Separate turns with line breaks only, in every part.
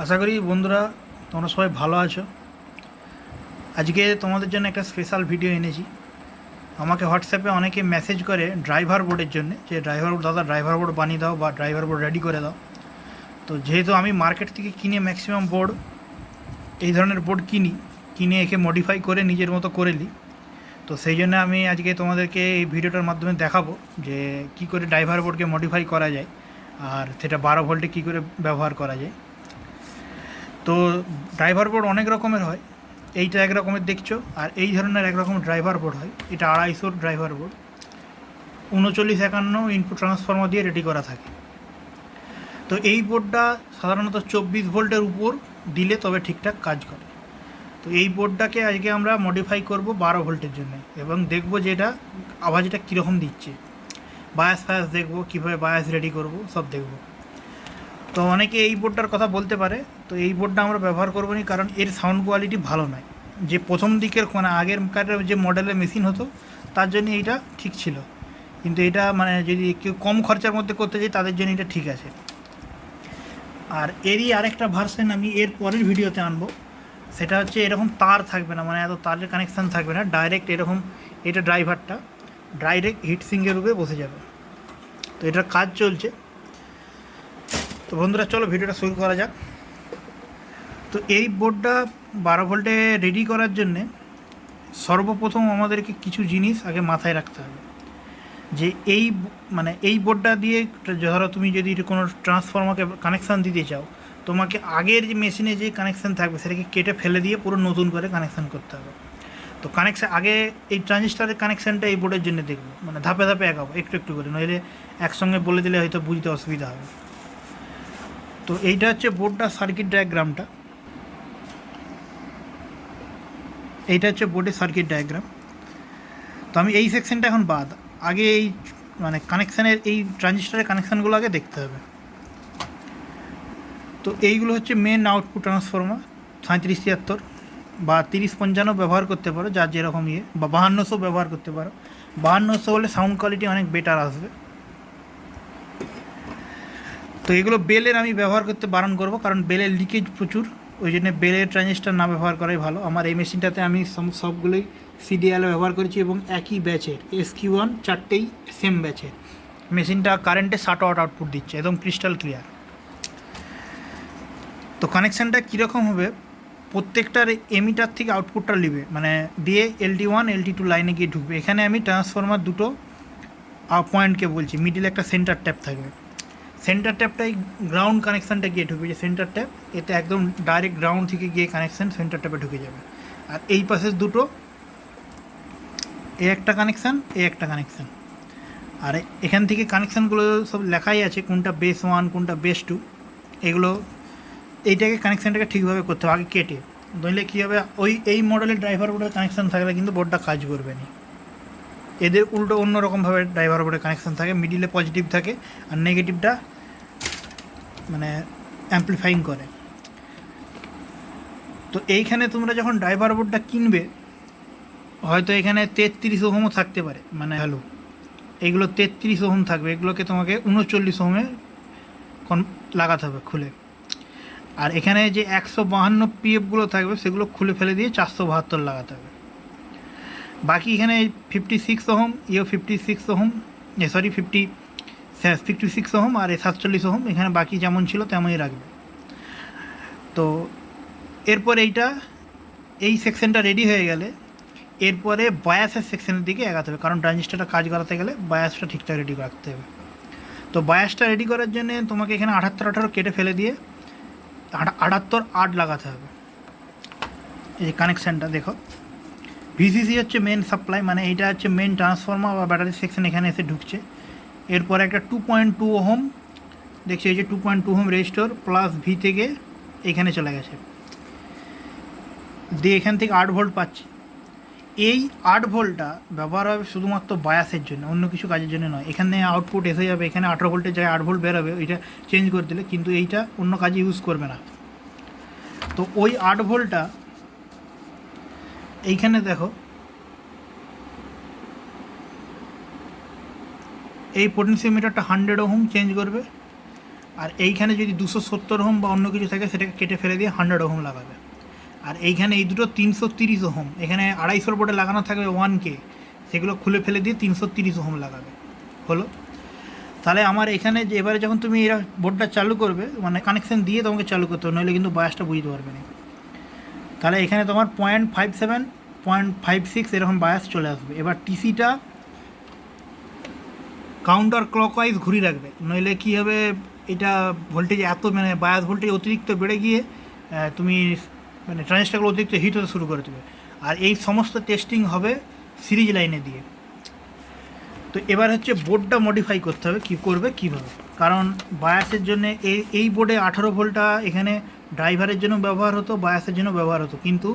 আশা করি বন্ধুরা, তোমরা সবাই ভালো আছো। আজকে তোমাদের জন্য একটা স্পেশাল ভিডিও এনেছি। আমাকে হোয়াটসঅ্যাপে অনেকে মেসেজ করে ড্রাইভার বোর্ডের জন্য যে ড্রাইভার বোর্ড দাদা ড্রাইভার বোর্ড বানিয়ে দাও বা ড্রাইভার বোর্ড রেডি করে দাও। তো যেহেতু আমি মার্কেট থেকে কিনে ম্যাক্সিমাম বোর্ড এই ধরনের বোর্ড কিনি, কিনে একে মডিফাই করে নিজের মতো করে নিই। তো সেই জন্য আমি আজকে তোমাদেরকে এই ভিডিওটার মাধ্যমে দেখাবো যে, কি করে ড্রাইভার বোর্ডকে মডিফাই করা যায়, আর সেটা বারো ভোল্টে কী করে ব্যবহার করা যায়। তো ড্রাইভার বোর্ড অনেক রকমের হয়। এইটা এক রকমের দেখছ, আর এই ধরনের এক রকম ড্রাইভার বোর্ড হয়। এটা আড়াইশোর ড্রাইভার বোর্ড উনচল্লিশ একান্ন ইনপুট ট্রান্সফর্মার দিয়ে রেডি করা থাকে। তো এই বোর্ডটা সাধারণত চব্বিশ ভোল্টের উপর দিলে তবে ঠিকঠাক কাজ করে। তো এই বোর্ডটাকে আজকে আমরা মডিফাই করব বারো ভোল্টের জন্য এবং দেখব যে এটা আওয়াজটা কীরকম দিচ্ছে। বায়াস ফায়াস দেখব, কীভাবে বায়াস রেডি করব, সব দেখব। তো অনেকে এই বোর্ডটার কথা বলতে পারে, তো এই বোর্ডটা আমরা ব্যবহার করব না কারণ এর সাউন্ড কোয়ালিটি ভালো নয়। যে প্রথম দিকের মানে আগের যে মডেলের মেশিন হতো, তার জন্য এইটা ঠিক ছিল। কিন্তু এটা মানে যদি কেউ কম খরচার মধ্যে করতে চাই তাদের জন্য এটা ঠিক আছে। আর এরই আরেকটা ভার্সন আমি এর পরের ভিডিওতে আনব। সেটা হচ্ছে এরকম তার থাকবে না মানে এত তারের কানেকশান থাকবে না ডাইরেক্ট এরকম এটা ড্রাইভারটা ডাইরেক্ট হিট সিঙ্গের রূপে বসে যাবে। তো এটার কাজ চলছে। তো বন্ধুরা, চলো ভিডিওটা শুরু করা যাক। তো এই বোর্ডটা বারো ভোল্টে রেডি করার জন্যে সর্বপ্রথম আমাদেরকে কিছু জিনিস আগে মাথায় রাখতে হবে। যে এই মানে এই বোর্ডটা দিয়ে ধরো তুমি যদি কোনো ট্রান্সফর্মারকে কানেকশান দিতে চাও, তোমাকে আগের যে মেশিনে যে কানেকশান থাকবে সেটাকে কেটে ফেলে দিয়ে পুরো নতুন করে কানেকশান করতে হবে। তো কানেকশান আগে এই ট্রানজিস্টারের কানেকশানটা এই বোর্ডের জন্য দেখব মানে ধাপে ধাপে এগাবো একটু একটু করে, নইলে একসঙ্গে বলে দিলে হয়তো বুঝতে অসুবিধা হবে। তো এইটা হচ্ছে বোর্ডটা সার্কিট ডায়াগ্রামটা এইটা হচ্ছে বোর্ডের সার্কিট ডায়াগ্রাম তো আমি এই সেকশনটা এখন বাদ। আগে এই মানে কানেকশানের এই ট্রানজিস্টারের কানেকশানগুলো আগে দেখতে হবে। তো এইগুলো হচ্ছে মেন আউটপুট ট্রান্সফর্মার সাঁত্রিশ তিয়াত্তর বা তিরিশ পঞ্চান্ন ব্যবহার করতে পারো, যার যেরকম ইয়ে বা বাহান্নশো ব্যবহার করতে পারো। বাহান্নশো হলে সাউন্ড কোয়ালিটি অনেক বেটার আসবে। তো এগুলো বেলের আমি ব্যবহার করতে বারণ করব, কারণ বেলের লিকেজ প্রচুর। ওই জন্য বেলের ট্রানজিস্টার না ব্যবহার করাই ভালো। আমার এই মেশিনটাতে আমি সবগুলোই সিডিএল ব্যবহার করেছি এবং একই ব্যাচের এস কিউ ওয়ান চারটেই সেম ব্যাচের মেশিনটা কারেন্টে ষাট ওয়াট আউটপুট দিচ্ছে, একদম ক্রিস্টাল ক্লিয়ার তো কানেকশানটা কীরকম হবে? প্রত্যেকটার এমিটার থেকে আউটপুটটা নেবে মানে দিয়ে এলটি ওয়ান এলটি টু লাইনে গিয়ে ঢুকবে। এখানে আমি ট্রান্সফর্মার দুটো পয়েন্টকে বলছি মিডিলে একটা সেন্টার ট্যাপ থাকবে। সেন্টার ট্যাপটাই গ্রাউন্ড কানেকশানটা গিয়ে ঢুকবে। যে সেন্টার ট্যাপ এতে একদম ডাইরেক্ট গ্রাউন্ড থেকে গিয়ে কানেকশান সেন্টার ট্যাপে ঢুকে যাবে। আর এই পাশের দুটো, এ একটা কানেকশান এ একটা কানেকশান আর এখান থেকে কানেকশানগুলো সব লেখাই আছে, কোনটা বেস ওয়ান কোনটা বেস টু এগুলো, এইটাকে কানেকশানটাকে ঠিকভাবে করতে হবে, আগে কেটে। নইলে কী হবে, ওই, এই মডেলের ড্রাইভার বোর্ডের কানেকশান থাকলে কিন্তু বোর্ডটা কাজ করবে না। এদের উল্টো অন্যরকমভাবে ড্রাইভার বোর্ডের কানেকশান থাকে মিডিলে পজিটিভ থাকে, আর নেগেটিভটা মানে অ্যাম্পলিফাইং করে। তো এইখানে তোমরা যখন ড্রাইভার বোর্ডটা কিনবে, হয়তো এখানে তেত্রিশ ওহমও থাকতে পারে মানে হ্যালো এইগুলো তেত্রিশ ওহম থাকবে, এগুলোকে তোমাকে উনচল্লিশ ওহমে লাগাতে হবে খুলে। আর এখানে যে একশো বাহান্ন পিএফগুলো থাকবে, সেগুলো খুলে ফেলে দিয়ে চারশো বাহাত্তর লাগাতে হবে। বাকি এখানে ফিফটি সিক্স ওহম ইও fifty six ohm sorry fifty fifty six ohm আর সাতচল্লিশ ওহম, এখানে বাকি যেমন ছিল তেমনই রাখবে। তো এরপর এইটা, এই সেকশনটা রেডি হয়ে গেলে এরপরে বায়াসের সেকশনের দিকে এগাতে হবে, কারণ ট্রানজিস্টারটা কাজ করাতে গেলে বায়াসটা ঠিকঠাক রেডি রাখতে হবে। তো বায়াসটা রেডি করার জন্য তোমাকে এখানে আঠাত্তর আঠারো কেটে ফেলে দিয়ে আটা- আটাত্তর আট লাগাতে হবে। এই যে কানেকশানটা দেখো। ভিসিসি হচ্ছে মেন সাপ্লাই মানে এইটা হচ্ছে মেন ট্রান্সফর্মার বা ব্যাটারি সেকশন এখানে এসে ঢুকছে। এরপর একটা টু পয়েন্ট টু ওহম, দেখছি এই যে two point two ohm resistor plus V থেকে এখানে চলে গেছে। দিয়ে এখান থেকে আট ভোল্ট পাচ্ছি। এই আট ভোল্টটা ব্যবহার হবে শুধুমাত্র বায়াসের জন্য, অন্য কিছু কাজের জন্য নয়। এখানে আউটপুট এসে যাবে, এখানে আঠারো ভোল্টের জায়গায় আট ভোল্ট বেরোবে এটা চেঞ্জ করে দিলে, কিন্তু এইটা অন্য কাজে ইউজ করবে না। তো ওই আট ভোল্টটা এইখানে দেখো এই পোটেন্সিওমিটারটা হান্ড্রেড ওহম চেঞ্জ করবে, আর এইখানে যদি দুশো সত্তর ওহম বা অন্য কিছু থাকে, সেটাকে কেটে ফেলে দিয়ে হান্ড্রেড ওহম লাগাবে। আর এইখানে এই দুটো তিনশো তিরিশ ওহম এখানে আড়াইশোর বোর্ডে লাগানো থাকবে ওয়ান কে সেগুলো খুলে ফেলে দিয়ে তিনশো তিরিশ ওহম লাগাবে। হলো? তাহলে আমার এখানে যে এবারে যখন তুমি এরা বোর্ডটা চালু করবে মানে কানেকশন দিয়ে তোমাকে চালু করতে হবে, নইলে কিন্তু বায়াসটা বুঝতে পারবে না। তাহলে এখানে তোমার point five seven point five six এরকম বায়াস চলে আসবে। এবার টিসিটা কাউন্টার ক্লকওয়াইজ ঘুরিয়ে রাখবে। নইলে কী হবে, এটা ভোল্টেজ এত মানে বায়াস ভোল্টেজ অতিরিক্ত বেড়ে গিয়ে তুমি মানে ট্রানজিস্টারগুলো অতিরিক্ত হিট হতে শুরু করে দেবে। আর এই সমস্ত টেস্টিং হবে সিরিজ লাইনে দিয়ে। তো এবার হচ্ছে বোর্ডটা মডিফাই করতে হবে, কী করবে, কীভাবে? কারণ বায়াসের জন্য এই এই বোর্ডে আঠারো ভোল্টটা এখানে ড্রাইভারের জন্য ব্যবহার হতো বায়াসের জন্য ব্যবহার হতো। কিন্তু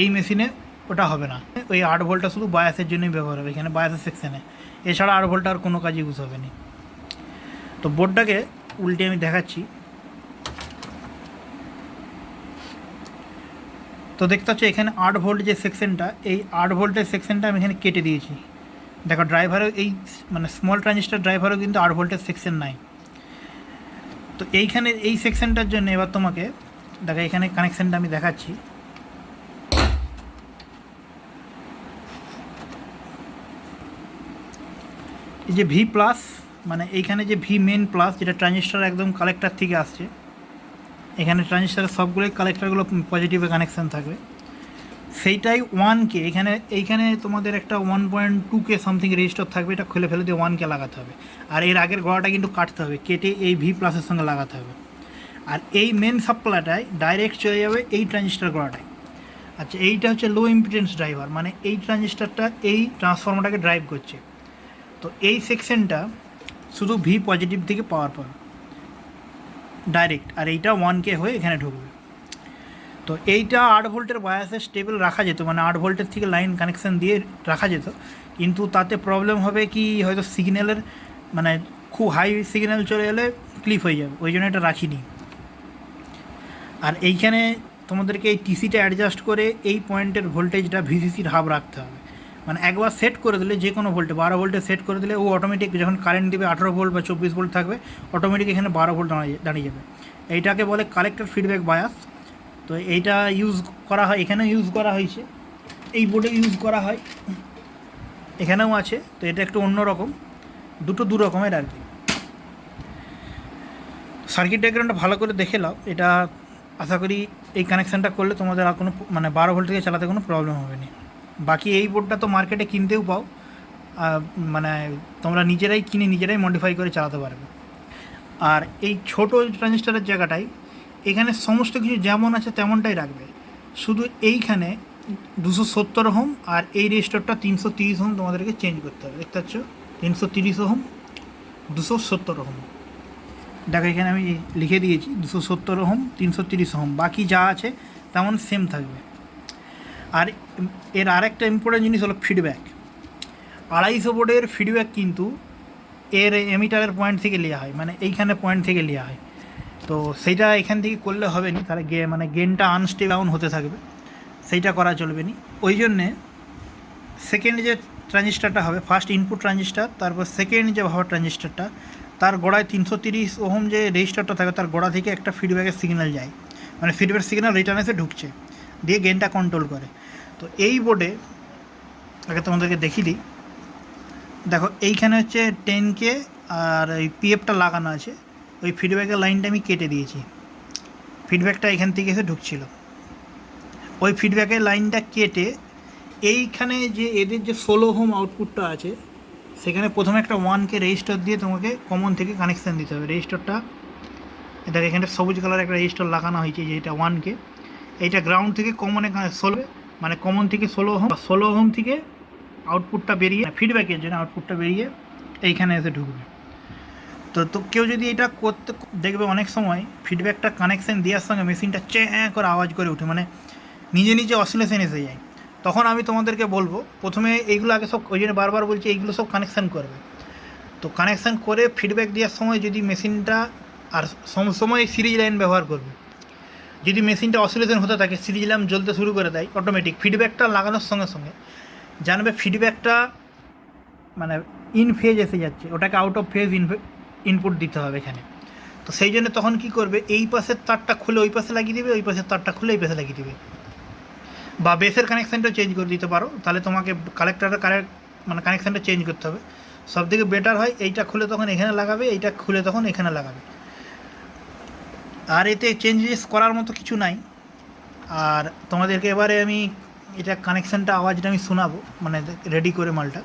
এই মেশিনে ওটা হবে না। ওই আট ভোল্টটা শুধু বায়াসের জন্যই ব্যবহার হবে, এখানে বায়াসের সেকশানে এছাড়া আর ভোল্টটা আর কোনো কাজে ইউজ হবে না তো বোর্ডটাকে উল্টে আমি দেখাচ্ছি। তো দেখতে পাচ্ছ এখানে আট ভোল্ট যে সেকশনটা, এই আট ভোল্টের সেকশনটা আমি এখানে কেটে দিয়েছি। দেখো ড্রাইভারও এই মানে স্মল ট্রানজিস্টার ড্রাইভারও কিন্তু আট ভোল্টের সেকশন নাই। তো এইখানে এই সেকশনটার জন্য এবার তোমাকে, দেখো, এখানে কানেকশানটা আমি দেখাচ্ছি। এই যে ভি প্লাস মানে এইখানে যে ভি মেন প্লাস যেটা ট্রানজিস্টার একদম কালেক্টার থেকে আসছে, এখানে ট্রানজিস্টারের সবগুলোই কালেক্টারগুলো পজিটিভে কানেকশান থাকবে। সেইটাই ওয়ানকে এখানে, এইখানে তোমাদের একটা one point two K something resistor থাকবে, এটা খুলে ফেলে দিয়ে ওয়ান কে লাগাতে হবে। আর এর আগের গড়াটা কিন্তু কাটতে হবে, কেটে এই ভি প্লাসের সঙ্গে লাগাতে হবে। আর এই মেন সাপ্লাইটায় ডাইরেক্ট চলে যাবে এই ট্রানজিস্টার গড়াটায় আচ্ছা এইটা হচ্ছে লো ইম্পিডেন্স ড্রাইভার মানে এই ট্রানজিস্টারটা এই ট্রান্সফর্মারটাকে ড্রাইভ করছে। তো এই সেকশনটা শুধু ভি পজিটিভ থেকে পাওয়ার পাবে ডাইরেক্ট আর এইটা ওয়ান কে হয়ে এখানে ঢুকবে। তো এইটা আট ভোল্টের বায়াসে স্টেবল রাখা যেত মানে আট ভোল্টের থেকে লাইন কানেকশান দিয়ে রাখা যেত। কিন্তু তাতে প্রবলেম হবে কি, হয়তো সিগন্যালের মানে খুব হাই সিগন্যাল চলে এলে ক্লিপ হয়ে যাবে, ওই জন্য এটা রাখিনি। আর এইখানে তোমাদেরকে এই টিসিটা অ্যাডজাস্ট করে এই পয়েন্টের ভোল্টেজটা ভিসিসির হাব রাখতে হবে। মানে একবার সেট করে দিলে যে কোনো ভোল্টে বারো ভোল্টে সেট করে দিলে ও অটোমেটিক যখন কারেন্ট দিবে আঠারো ভোল্ট বা চব্বিশ ভোল্ট থাকবে অটোমেটিক এখানে বারো ভোল্ট দাঁড়িয়ে দাঁড়িয়ে যাবে। এইটাকে বলে কালেক্টর ফিডব্যাক বায়াস তো এইটা ইউজ করা হয়, এখানেও ইউজ করা হয়েছে। এই বোর্ডে ইউজ করা হয়। এখানেও আছে। তো এটা একটু অন্য রকম। দুটো দু রকমের আর কি। সার্কিট ডায়াগ্রামটা ভালো করে দেখে নাও। এটা আশা করি এই কানেকশানটা করলে তোমাদের আর কোনো মানে বারো ভোল্ট থেকে চালাতে কোনো প্রবলেম হবে না। বাকি এই বোর্ডটা তো মার্কেটে কিনতেও পাও। মানে তোমরা নিজেরাই কিনে নিজেরাই মডিফাই করে চালাতে পারবে। আর এই ছোট ট্রানজিস্টারের জায়গাটায় এখানে সমস্ত কিছু যেমন আছে তেমনটাই রাখবে। শুধু এইখানে দুশো সত্তর হোম আর এই রেজিস্টারটা তিনশো তিরিশ হোম তোমাদেরকে চেঞ্জ করতে হবে। দেখতে পাচ্ছ? তিনশো তিরিশ হোম দুশো সত্তর হোম দেখো এখানে আমি লিখে দিয়েছি, দুশো সত্তর হোম তিনশো তিরিশ হোম বাকি যা আছে তেমন সেম থাকবে। আর এর আরেকটা ইম্পর্টেন্ট জিনিস হলো ফিডব্যাক আড়াইশো বোর্ডের ফিডব্যাক কিন্তু এর এমিটারের পয়েন্ট থেকে নেওয়া হয় মানে এইখানে পয়েন্ট থেকে নেওয়া হয়। তো সেইটা এখান থেকে করলে হবে না, তাহলে গে মানে গেনটা ডাউন হতে থাকবে। সেইটা করা চলবে না। ওই জন্যে সেকেন্ড যে ট্রানজিস্টারটা হবে ফার্স্ট ইনপুট ট্রানজিস্টার তারপর সেকেন্ড যে ভাবার ট্রানজিস্টারটা তার গোড়ায় তিনশো তিরিশ ওহম যে রেজিস্টারটা থাকে, তার গোড়া থেকে একটা ফিডব্যাকের সিগন্যাল যায়। মানে ফিডব্যাক সিগন্যাল রিটার্ন এসে ঢুকছে, দিয়ে গেনটা কন্ট্রোল করে। তো এই বোর্ডে আগে তোমাদেরকে দেখিয়ে দিই। দেখো, এইখানে হচ্ছে টেন কে আর এই পিএফটা লাগানো আছে। ওই ফিডব্যাকের লাইনটা আমি কেটে দিয়েছি। ফিডব্যাকটা এখান থেকে এসে ঢুকছিল। ওই ফিডব্যাকের লাইনটা কেটে এইখানে যে এদের যে ষোলো হোম আউটপুটটা আছে, সেখানে প্রথমে একটা ওয়ানকে রেজিস্টার দিয়ে তোমাকে কমন থেকে কানেকশান দিতে হবে। রেজিস্টারটা এটা এখানে সবুজ কালার একটা রেজিস্টার লাগানো হয়েছে যেটা ওয়ানকে এইটা গ্রাউন্ড থেকে কমনে ষোলো মানে কমন থেকে ষোলো হোম বা ষোলো হোম থেকে আউটপুটটা বেরিয়ে ফিডব্যাকের জন্য আউটপুটটা বেরিয়ে এইখানে এসে ঢুকবে। তো তো কেউ যদি এটা করতে, দেখবে অনেক সময় ফিডব্যাকটা কানেকশান দেওয়ার সঙ্গে মেশিনটা চে করে আওয়াজ করে ওঠে মানে নিজে নিজে অসিলেশন এসে যায়। তখন আমি তোমাদেরকে বলব, প্রথমে এইগুলো আগে সব, ওই জন্য বারবার বলছি, এইগুলো সব কানেকশান করবে। তো কানেকশান করে ফিডব্যাক দেওয়ার সময় যদি মেশিনটা আর সময় সিরিজ লাইন ব্যবহার করবে যদি মেশিনটা অসিলেশন হতে থাকে সিরিজ ল্যাম্প জ্বলতে শুরু করে দেয় অটোমেটিক ফিডব্যাকটা লাগানোর সঙ্গে সঙ্গে। জানবে ফিডব্যাকটা মানে ইন ফেজ এসে যাচ্ছে, ওটাকে আউট অফ ফেজ ইনপুট দিতে হবে এখানে। তো সেই জন্য তখন কি করবে, এই পাশের তারটা খুলে ওই পাশে লাগিয়ে দিবে, ওই পাশের তারটা খুলে এই পাশে লাগিয়ে দিবে। বা বেসের কানেকশানটাও চেঞ্জ করে দিতে পারো, তাহলে তোমাকে কালেক্টারের কারেক্ট মানে কানেকশানটা চেঞ্জ করতে হবে। সব থেকে বেটার হয়, এইটা খুলে তখন এখানে লাগাবে, এইটা খুলে তখন এখানে লাগাবে। আর এতে চেঞ্জেস করার মতো কিছু নাই। আর তোমাদেরকে এবারে আমি এটা কানেকশানটা আওয়াজটা আমি শোনাবো মানে রেডি করে মালটা।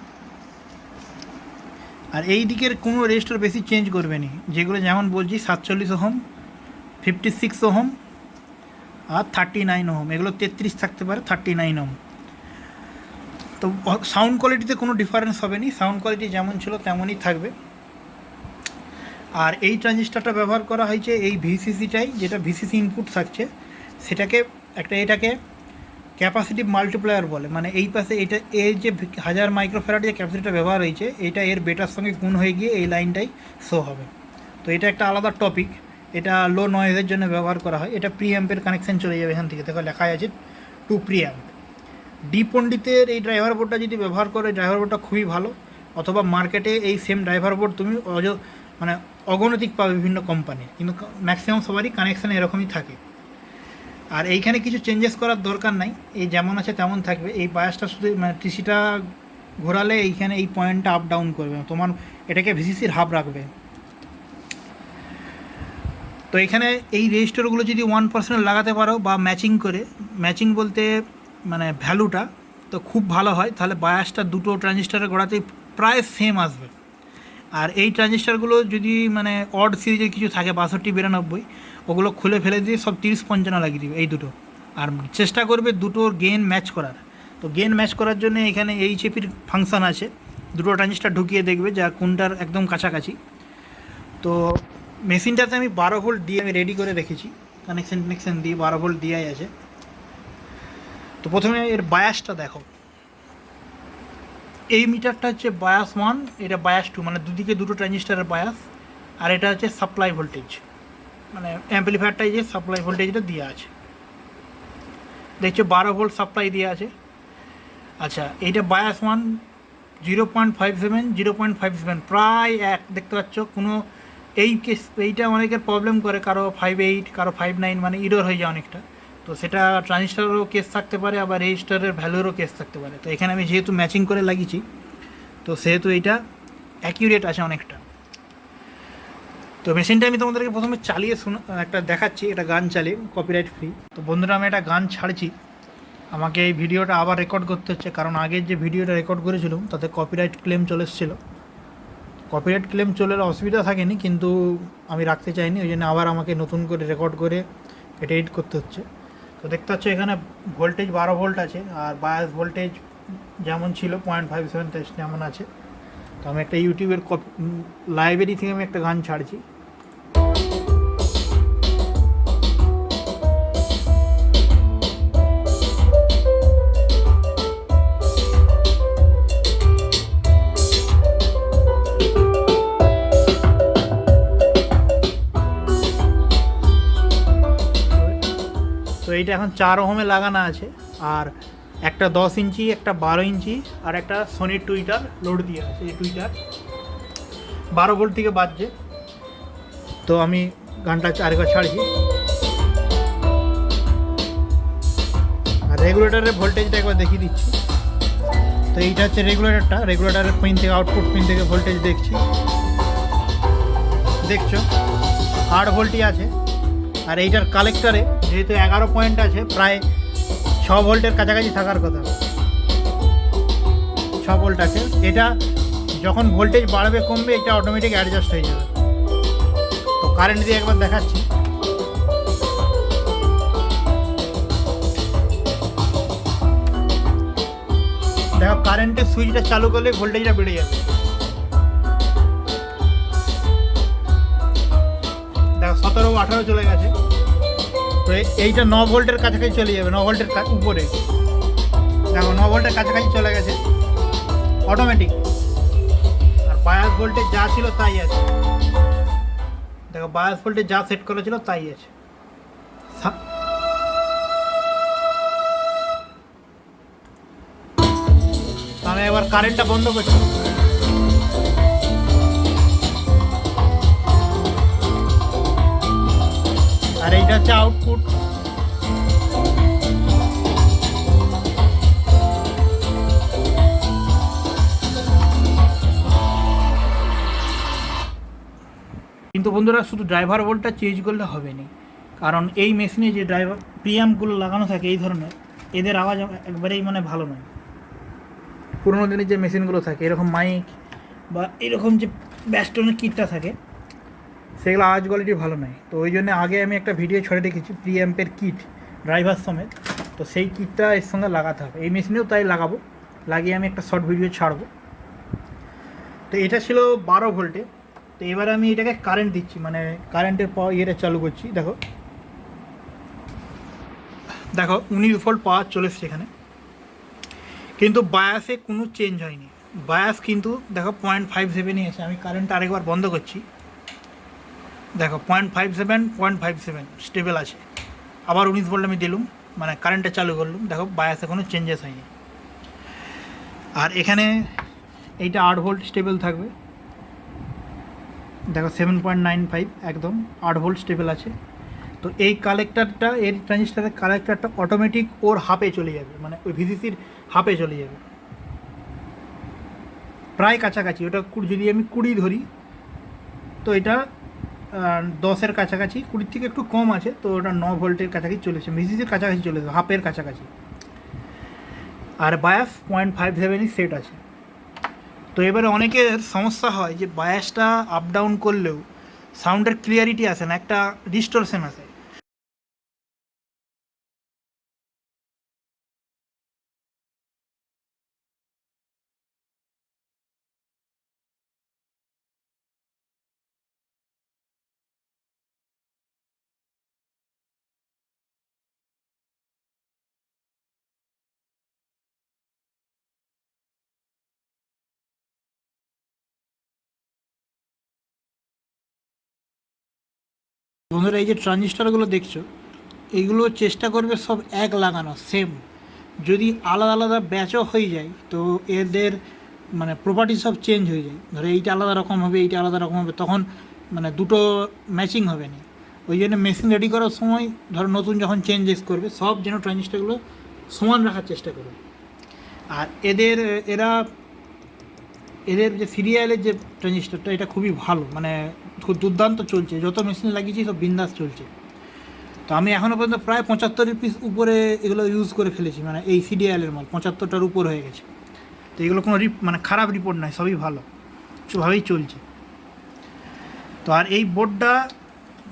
আর এই দিকের কোনো রেজিস্টার বেশি চেঞ্জ করবে নি। যেগুলো যেমন বলছি, সাতচল্লিশ ওহম ফিফটি সিক্স ওহম, আর থার্টি নাইন ওহম। এগুলো তেত্রিশ থাকতে পারে থার্টি নাইন ওহম। তো সাউন্ড কোয়ালিটিতে কোনো ডিফারেন্স হবে না। সাউন্ড কোয়ালিটি যেমন ছিল, তেমনই থাকবে। আর এই ট্রানজিস্টারটা ব্যবহার করা হয়েছে এই ভিসিসিটাই যেটা ভিসিসি ইনপুট থাকছে, সেটাকে একটা এটাকে ক্যাপাসিটি মাল্টিপ্লায়ার বলে। মানে এই পাশে এটা এর যে হাজার মাইক্রোফ্যারাড যে ক্যাপাসিটিটা ব্যবহার হয়েছে, এটা এর বেটার সঙ্গে গুণ হয়ে গিয়ে এই লাইনটাই শো হবে। তো এটা একটা আলাদা টপিক এটা লো নয়েজের জন্য ব্যবহার করা হয়। এটা প্রিঅ্যাম্পের কানেকশান চলে যাবে এখান থেকে। দেখো, লেখাই আছে টু প্রিঅ্যাম্প ডি পণ্ডিতের এই ড্রাইভার বোর্ডটা যদি ব্যবহার করে ড্রাইভার বোর্ডটা খুবই ভালো। অথবা মার্কেটে এই সেম ড্রাইভার বোর্ড তুমি অজ মানে অগণতিক পাবে বিভিন্ন কোম্পানির কিন্তু ম্যাক্সিমাম সবারই কানেকশান এরকমই থাকে। আর এইখানে কিছু চেঞ্জেস করার দরকার নাই। এই যেমন আছে তেমন থাকবে। এই বায়াসটা শুধু মানে টিসিটা ঘোরালে এইখানে এই পয়েন্টটা আপ ডাউন করবে। তোমার এটাকে ভিসিসির হাব রাখবে। তো এখানে এই রেজিস্টারগুলো যদি ওয়ান পার্সেন্ট লাগাতে পারো বা ম্যাচিং করে ম্যাচিং বলতে মানে ভ্যালুটা তো খুব ভালো হয়। তাহলে বায়াসটা দুটো ট্রানজিস্টারের গোড়াতেই প্রায় সেম আসবে। আর এই ট্রানজিস্টারগুলো যদি মানে অড সিরিজের কিছু থাকে, বাষট্টি, বিরানব্বই, ওগুলো খুলে ফেলে দিয়ে সব তিরিশ পঞ্চান্ন লাগিয়ে দিবে এই দুটো। আর চেষ্টা করবে দুটোর গেন ম্যাচ করার। তো গেন ম্যাচ করার জন্য এখানে এইচএপির ফাংশন আছে। দুটো ট্রানজিস্টার ঢুকিয়ে দেখবে যা কোনটার একদম কাছাকাছি। তো মেশিনটাতে আমি বারো ভোল্ট দিয়ে আমি রেডি করে রেখেছি। কানেকশন টানেকশন দিয়ে বারো ভোল্ট দেওয়াই আছে। তো প্রথমে এর বায়াসটা দেখো। এই মিটারটা হচ্ছে বায়াস ওয়ান, এটা বায়াস টু মানে দুদিকে দুটো ট্রানজিস্টারের বায়াস, আর এটা হচ্ছে সাপ্লাই ভোল্টেজ। মানে অ্যাম্পলিফায়ারটাই যে সাপ্লাই ভোল্টেজটা দেওয়া আছে। দেখছ, বারো ভোল্ট সাপ্লাই দেওয়া আছে। আচ্ছা এইটা bias one, zero point five seven, zero point five seven, প্রায় এক, দেখতে পাচ্ছ, কোনো এই কেস, এইটা অনেকের প্রবলেম করে, কারও ফাইভ এইট কারও ফাইভ নাইন মানে ইরোর হয়ে যায় অনেকটা। তো সেটা ট্রানজিস্টারেরও কেস থাকতে পারে, আবার রেজিস্টারের ভ্যালুরও কেস থাকতে পারে। তো এখানে আমি যেহেতু ম্যাচিং করে লাগিয়েছি, তো সেহেতু এইটা অ্যাকিউরেট আছে অনেকটা। তো মেশিনটা আমি তোমাদেরকে প্রথমে চালিয়ে শুনে, একটা দেখাচ্ছি, এটা গান চালিয়ে কপিরাইট ফ্রি তো বন্ধুরা, আমি একটা গান ছাড়ছি। আমাকে এই ভিডিওটা আবার রেকর্ড করতে হচ্ছে, কারণ আগের যে ভিডিওটা রেকর্ড করেছিলাম, তাতে কপিরাইট ক্লেম চলে এসেছিল। কপিরাইট ক্লেম চলে অসুবিধা থাকেনি, কিন্তু আমি রাখতে চাইনি, ওই জন্য আবার আমাকে নতুন করে রেকর্ড করে, এটা এডিট করতে হচ্ছে। তো দেখতে পাচ্ছ এখানে ভোল্টেজ বারো ভোল্ট আছে, আর বায়াস ভোল্টেজ যেমন ছিল পয়েন্ট ফাইভ সেভেন যেমন আছে। তো আমি একটা ইউটিউবের লাইব্রেরি থেকে আমি একটা গান ছাড়ছি। তো এইটা এখন চার ওহমে লাগানো আছে। আর একটা দশ ইঞ্চি, একটা বারো ইঞ্চি, আর একটা সোনির টুইটার লোড দিয়ে আছে, এই টুইটার বারো ভোল্ট থেকে বাজছে। তো আমি গানটা আরেকবার ছাড়ছি। আর রেগুলেটরের ভোল্টেজটা একবার দেখিয়ে দিচ্ছি। তো এইটা হচ্ছে রেগুলেটরটা রেগুলেটারের পিন থেকে আউটপুট পিন থেকে ভোল্টেজ দেখছি। দেখছ? আট ভোল্টই আছে। আর এইটার কালেক্টরে যেহেতু এগারো পয়েন্ট আছে, প্রায় ছ ভোল্টের কাছাকাছি থাকার কথা। ছ ভোল্ট আছে। এটা যখন ভোল্টেজ বাড়বে, কমবে, এটা অটোমেটিক অ্যাডজাস্ট হয়ে যাবে। তো কারেন্ট দিয়ে একবার দেখাচ্ছি। দেখো কারেন্টের সুইচটা চালু করলে ভোল্টেজটা বেড়ে যাবে। সতেরো, আঠারো চলে গেছে। তো এই- এইটা ন ভোল্টের কাছাকাছি চলে যাবে, ন ভোল্টের উপরে। দেখো, ন ভোল্টের কাছাকাছি চলে গেছে। অটোমেটিক আর বায়াস ভোল্টেজ যা ছিল তাই আছে। দেখো বায়াস ভোল্টেজ যা সেট করা ছিল তাই আছে। আমি এবার কারেন্টটা বন্ধ করছি। এইটা হচ্ছে আউটপুট কিন্তু বন্ধুরা, শুধু ড্রাইভার বোল্টটা চেঞ্জ করলে হবে না কারণ এই মেশিনে যে ড্রাইভার প্রিয়ামগুলো লাগানো থাকে এই ধরনের, এদের আওয়াজ একবারেই মানে ভালো নয়। পুরোনো দিনের যে মেশিনগুলো থাকে, এরকম মাইক বা এরকম যে ব্যাস্টনের কিটটা থাকে সেগুলো আওয়াজ কোয়ালিটি ভালো নয় তো ওই জন্য আগে আমি একটা ভিডিও ছড়ে রেখেছি প্রিয়াম্পের কিট ড্রাইভার সমেত। তো সেই কিটটা এর সঙ্গে লাগাতে হবে। এই মেশিনেও তাই লাগাবো। লাগিয়ে আমি একটা শর্ট ভিডিও ছাড়বো। তো এটা ছিল বারো ভোল্টে। তো এবার আমি এটাকে কারেন্ট দিচ্ছি। মানে কারেন্টের পাওয়ার ইয়েটা চালু করছি। দেখো। দেখো, উনিশ ভোল্ট পাওয়ার চলে এসছে এখানে। কিন্তু বায়াসে কোনো চেঞ্জ হয়নি। বায়াস কিন্তু দেখো পয়েন্ট ফাইভ সেভেনই আছে। আমি কারেন্টটা আরেকবার বন্ধ করছি। দেখো point five seven point five seven stable আছে। আবার উনিশ ভোল্ট আমি দিলুম মানে কারেন্টটা চালু করলুম। দেখো বায়াসে কোনো চেঞ্জেস হয়নি। আর এখানে এইটা আট ভোল্ট স্টেবল থাকবে। দেখো সেভেন পয়েন্ট নাইন ফাইভ একদম আট ভোল্ট স্টেবল আছে। তো এই কালেক্টারটা এর ট্রানজিস্টারের কালেক্টারটা অটোমেটিক ওর হাফে চলে যাবে। মানে ওই ভিসিসির হাফে চলে যাবে। প্রায় কাছাকাছি, ওটা যদি আমি কুড়ি ধরি, তো এটা দশের কাছাকাছি, কুড়ির থেকে একটু কম আছে, তো ওটা ন ভোল্টের কাছাকাছি চলেছে মিসিসের কাছাকাছি চলেছে, হাফের কাছাকাছি। আর বায়াস পয়েন্ট ফাইভ সেভেনই সেট আছে। তো এবারে অনেকের সমস্যা হয় যে বায়াসটা আপ ডাউন করলেও সাউন্ডের ক্লিয়ারিটি আসে না, একটা ডিস্টরশন আসে। বন্ধুরা, এই যে ট্রানজিস্টারগুলো দেখছ এইগুলো চেষ্টা করবে সব এক লাগানো সেম যদি আলাদা আলাদা ব্যাচও হয়ে যায়, তো এদের মানে প্রপার্টি সব চেঞ্জ হয়ে যায়। ধরো এইটা আলাদা রকম হবে, এইটা আলাদা রকম হবে, তখন মানে দুটো ম্যাচিং হবে না। ওই জন্য মেশিন রেডি করার সময় ধরো নতুন যখন চেঞ্জেস করবে, সব যেন ট্রানজিস্টারগুলো সমান রাখার চেষ্টা করবে। আর এদের, এরা, এদের যে সিরিয়ালের যে ট্রানজিস্টারটা এটা খুবই ভালো মানে খুব দুর্দান্ত চলছে। যত মেশিন লাগিয়েছি সব বিন্দাস চলছে। তো আমি এখনও পর্যন্ত প্রায় পঁচাত্তরের পিস উপরে এগুলো ইউজ করে ফেলেছি মানে এই সিডিআইএলের মাল পঁচাত্তরটার উপর হয়ে গেছে। তো এগুলো কোনো রিপ মানে খারাপ রিপোর্ট নয়, সবই ভালো। ভাবেই চলছে। তো আর এই বোর্ডটা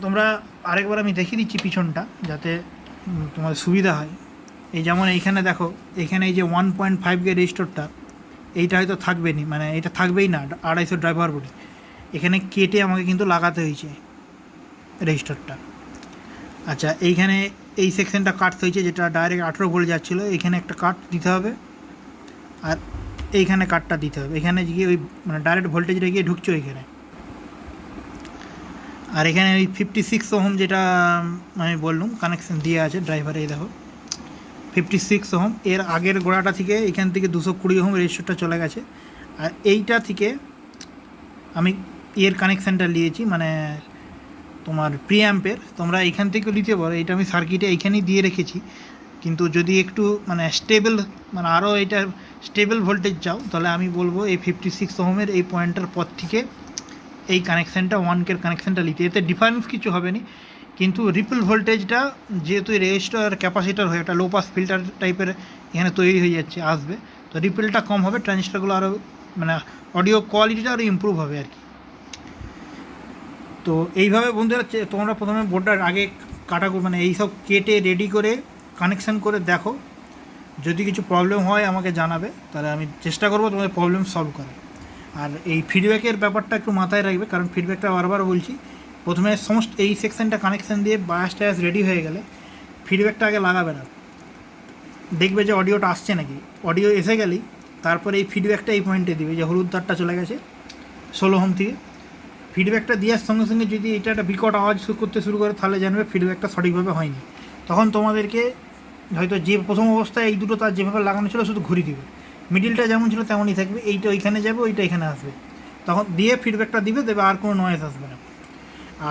তোমরা আরেকবার আমি দেখিয়ে দিচ্ছি পিছনটা, যাতে তোমাদের সুবিধা হয়। এই যেমন এইখানে দেখো, এখানে এই যে ওয়ান পয়েন্ট ফাইভ গে রেজিস্টরটা এইটা হয়তো থাকবে নি মানে এটা থাকবেই না, আড়াইশো ড্রাইভার বডি এখানে কেটে আমাকে কিন্তু লাগাতে হয়েছে রেজিস্টারটা। আচ্ছা এইখানে এই সেকশনটা কাটতে হয়েছে, যেটা ডাইরেক্ট আঠেরো ভোল্ট যাচ্ছিল, এখানে একটা কাট দিতে হবে। আর এইখানে কাটটা দিতে হবে। এখানে গিয়ে ওই মানে ডাইরেক্ট ভোল্টেজটা গিয়ে ঢুকছে ওইখানে। আর এখানে ওই ফিফটি সিক্স ওহম যেটা আমি বললাম কানেকশন দিয়ে আছে ড্রাইভারে এই দেখো। ফিফটি সিক্স ওহম, এর আগের গোড়াটা থেকে এখান থেকে দুশো কুড়ি ওহম রেজিস্টারটা চলে গেছে। আর এইটা থেকে আমি এর কানেকশানটা নিয়েছি মানে তোমার প্রিয়াম্পের তোমরা এখান থেকে নিতে পারো। এটা আমি সার্কিটে এইখানেই দিয়ে রেখেছি। কিন্তু যদি একটু মানে স্টেবল মানে আরও এটা স্টেবল ভোল্টেজ চাও, তাহলে আমি বলব এই ফিফটি সিক্স ওহমের এই পয়েন্টটার পর থেকে এই কানেকশানটা ওয়ান কের কানেকশানটা নিতে। এতে ডিফারেন্স কিছু হবে না। কিন্তু রিপল ভোল্টেজটা যেহেতু রেজিস্টার ক্যাপাসিটার হয়ে, একটা লো পাস ফিল্টার টাইপের এখানে তৈরি হয়ে যাচ্ছে, আসবে। তো রিপেলটা কম হবে ট্রানজিস্টারগুলো আরও মানে অডিও কোয়ালিটিটা আরও ইম্প্রুভ হবে আর কি। তো এইভাবে বন্ধুরা তোমরা প্রথমে বোর্ডটার আগে কাটা মানে এইসব কেটে রেডি করে কানেকশান করে দেখো। যদি কিছু প্রবলেম হয় আমাকে জানাবে, তাহলে আমি চেষ্টা করব তোমাদের প্রবলেম সলভ করার। আর এই ফিডব্যাকের ব্যাপারটা একটু মাথায় রাখবে, কারণ ফিডব্যাকটা বারবার বলছি, প্রথমে সমস্ত এই সেকশনটা কানেকশান দিয়ে বায়াস টায়াস রেডি হয়ে গেলে ফিডব্যাকটা আগে লাগাবে না। দেখবে যে অডিওটা আসছে নাকি। অডিও এসে গেলেই তারপরে এই ফিডব্যাকটা এই পয়েন্টে দিবে যে হলুদ তারটা চলে গেছে, ষোলো হোম থেকে। ফিডব্যাকটা দেওয়ার সঙ্গে সঙ্গে যদি এটা একটা বিকট আওয়াজ করতে শুরু করে, তাহলে জানবে ফিডব্যাকটা সঠিকভাবে হয়নি। তখন তোমাদেরকে হয়তো যে প্রথম অবস্থায় এই দুটো তার যেভাবে লাগানো ছিল, শুধু ঘুরিয়ে দিবে। মিডিলটা যেমন ছিল, তেমনই থাকবে। এইটা ওইখানে যাবে, ওইটা এখানে আসবে। তখন দিয়ে ফিডব্যাকটা দিবে, দেবে আর কোনো নয়েজ আসবে না।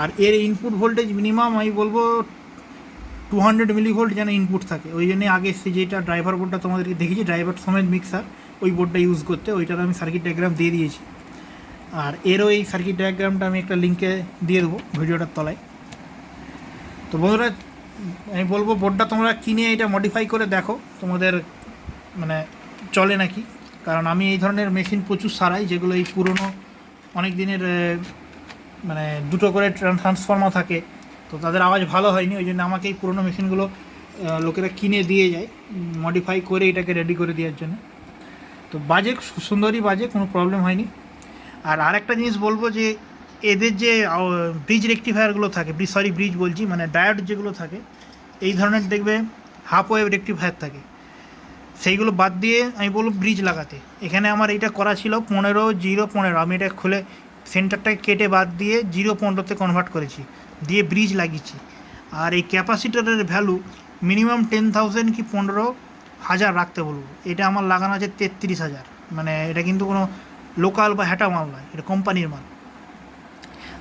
আর এর ইনপুট ভোল্টেজ মিনিমাম আমি বলব টু হান্ড্রেড মিলিভোল্ট যেন ইনপুট থাকে। ওই জন্যই আগে সে যেটা ড্রাইভার বোর্ডটা তোমাদেরকে দেখেছি ড্রাইভার সমেত মিক্সার ওই বোর্ডটা ইউজ করতে। ওইটার আমি সার্কিট ডায়াগ্রাম দিয়ে দিয়েছি। আর এরও এই সার্কিট ডায়াগ্রামটা আমি একটা লিঙ্কে দিয়ে দেবো ভিডিওটার তলায়। তো বন্ধুরা, আমি বলব বোর্ডটা তোমরা কিনে এটা মডিফাই করে দেখো, তোমাদের মানে চলে নাকি? কারণ আমি এই ধরনের মেশিন প্রচুর সারাই, যেগুলো এই পুরনো অনেক দিনের মানে দুটো করে ট্রান্সফর্মার থাকে, তো তাদের আওয়াজ ভালো হয়নি, ওই জন্য আমাকে এই পুরনো মেশিনগুলো লোকেরা কিনে দিয়ে যায় মডিফাই করে এটাকে রেডি করে দেওয়ার জন্য। তো বাজে সুন্দরই বাজে কোনো প্রবলেম হয়নি। আর আরেকটা জিনিস বলব যে, এদের যে ব্রিজ রেক্টিফায়ারগুলো থাকে সরি ব্রিজ বলছি মানে ডায়োড যেগুলো থাকে, এই ধরনের দেখবে হাফ ওয়েভ রেক্টিফায়ার থাকে। সেইগুলো বাদ দিয়ে আমি বলব ব্রিজ লাগাতে। এখানে আমার এটা করা ছিল পনেরো, জিরো, পনেরো। আমি এটা খুলে সেন্টারটাকে কেটে বাদ দিয়ে জিরো, পনেরোতে কনভার্ট করেছি, দিয়ে ব্রিজ লাগিয়েছি। আর এই ক্যাপাসিটারের ভ্যালু মিনিমাম টেন থাউজেন্ড কি পনেরো হাজার রাখতে বলব। এটা আমার লাগানো আছে তেত্রিশ হাজার। মানে এটা কিন্তু কোনো লোকাল বা হ্যাটা মাল নয়, এটা কোম্পানির মাল।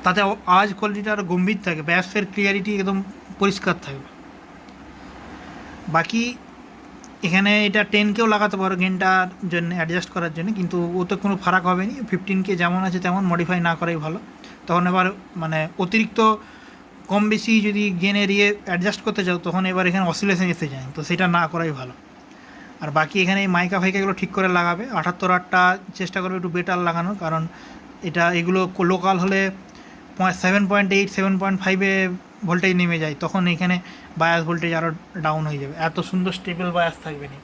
তাতে আও- আওয়াজ কোয়ালিটিটা আরও গম্ভীর থাকে, ব্যাসের ক্লিয়ারিটি একদম পরিষ্কার থাকবে বাকি এখানে এটা টেনকেও লাগাতে পারো গেনটার জন্য অ্যাডজাস্ট করার জন্য, কিন্তু ওতে কোনো ফারাক হবে না ফিফটিনকে যেমন আছে তেমন মডিফাই না করাই ভালো। তখন এবার মানে অতিরিক্ত কম বেশি যদি গেনের ইয়ে অ্যাডজাস্ট করতে চাও তখন এবার এখানে অসিলেশন এসে যায়। তো সেটা না করাই ভালো। আর বাকি এখানে এই মাইকা ফাইকাগুলো ঠিক করে লাগাবে। আটাত্তর আটটা চেষ্টা করবে একটু বেটার লাগানোর, কারণ এটা, এগুলো লোকাল হলে seven point eight seven point ফাইভে ভোল্টেজ নেমে যায়, তখন এখানে বায়াস ভোল্টেজ আরও ডাউন হয়ে যাবে। এত সুন্দর স্টেবল বায়াস থাকবে না।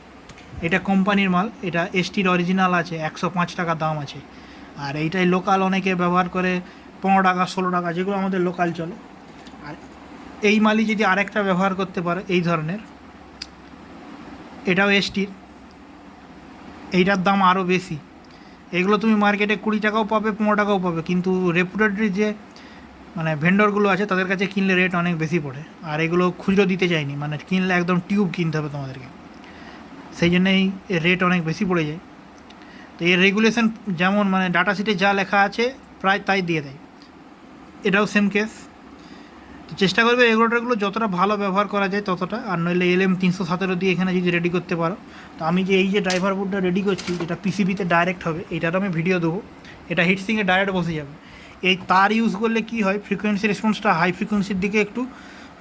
এটা কোম্পানির মাল, এটা এসটির অরিজিনাল আছে, একশো পাঁচ টাকা দাম আছে। আর এইটাই লোকাল অনেকে ব্যবহার করে, পনেরো টাকা, ষোলো টাকা, যেগুলো আমাদের লোকাল চলে। আর এই মালই যদি আরেকটা ব্যবহার করতে পারে, এই ধরনের এটাও এসটির। এইটার দাম আরও বেশি। এগুলো তুমি মার্কেটে কুড়ি টাকাও পাবে, পনেরো টাকাও পাবে। কিন্তু রেপুটেডরি যে মানে ভেন্ডরগুলো আছে, তাদের কাছে কিনলে রেট অনেক বেশি পড়ে। আর এগুলো খুচরো দিতে চাইনি মানে কিনলে একদম টিউব কিনতে হবে তোমাদেরকে। সেই জন্যেই এর রেট অনেক বেশি পড়ে যায়। তো এর রেগুলেশন যেমন মানে ডাটা শিটে যা লেখা আছে, প্রায় তাই দিয়ে দেয়। এটাও সেম কেস চেষ্টা করবে রেগুলেটরগুলো যতটা ভালো ব্যবহার করা যায় ততটা। আর নইলে এল এম তিনশো সতেরো দিয়ে এখানে যদি রেডি করতে পারো। তো আমি যে এই যে ড্রাইভার বোর্ডটা রেডি করছি, যেটা পিসিবিতে ডাইরেক্ট হবে, এটারও আমি ভিডিও দেবো। এটা হিটসিংয়ে ডাইরেক্ট বসে যাবে। এই তার ইউজ করলে কি হয়? ফ্রিকোয়েন্সি রেসপন্সটা হাই ফ্রিকোয়েন্সির দিকে একটু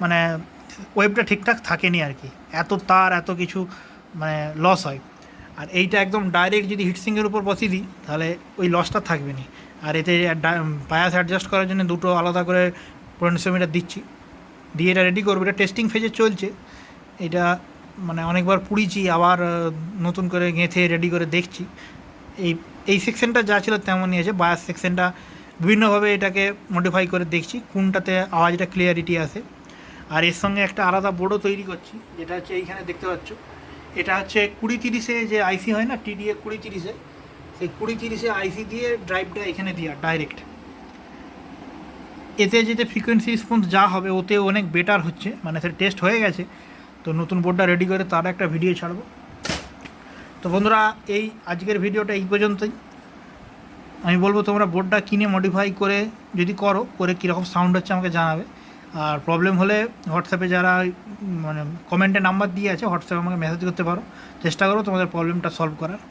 মানে ওয়েবটা ঠিকঠাক থাকেনি আর কি। এত তার, এত কিছু মানে লস হয়। আর এইটা একদম ডাইরেক্ট যদি হিটসিংয়ের উপর বসিয়ে দিই, তাহলে ওই লসটা থাকবে না। আর এতে বায়াস অ্যাডজাস্ট করার জন্য দুটো আলাদা করে পয়েন্টসোমিটার দিচ্ছি। দিয়ে এটা রেডি করব। এটা টেস্টিং ফেজে চলছে। এটা মানে অনেকবার পুড়িয়েছি, আবার নতুন করে গেঁথে রেডি করে দেখছি। এই এই সেকশনটা যা ছিল তেমনই আছে। বায়াস সেকশনটা বিভিন্নভাবে এটাকে মডিফাই করে দেখছি। কোনটাতে আওয়াজটা ক্লিয়ারিটি আসে আর এর সঙ্গে একটা আলাদা বোর্ডও তৈরি করছি। যেটা হচ্ছে এইখানে দেখতে পাচ্ছ। এটা হচ্ছে কুড়ি তিরিশে যে আইসি হয় না টিডিএ কুড়ি তিরিশে। সেই কুড়ি তিরিশে আইসি দিয়ে ড্রাইভটা এখানে দেওয়া ডাইরেক্ট এতে যেতে ফ্রিকোয়েন্সি রেসপন্স যা হবে, ওতে অনেক বেটার হচ্ছে। মানে সেটা টেস্ট হয়ে গেছে। তো নতুন বোর্ডটা রেডি করে তার একটা ভিডিও ছাড়বো। তো বন্ধুরা, এই আজকের ভিডিওটা এই পর্যন্তই। আমি বলব তোমরা বোর্ডটা কিনে মডিফাই করে যদি করো, করে কীরকম সাউন্ড হচ্ছে আমাকে জানাবে। আর প্রবলেম হলে হোয়াটসঅ্যাপে যারা মানে কমেন্টে নাম্বার দিয়ে আছে হোয়াটসঅ্যাপে আমাকে মেসেজ করতে পারো। চেষ্টা করো তোমাদের প্রবলেমটা সলভ করার।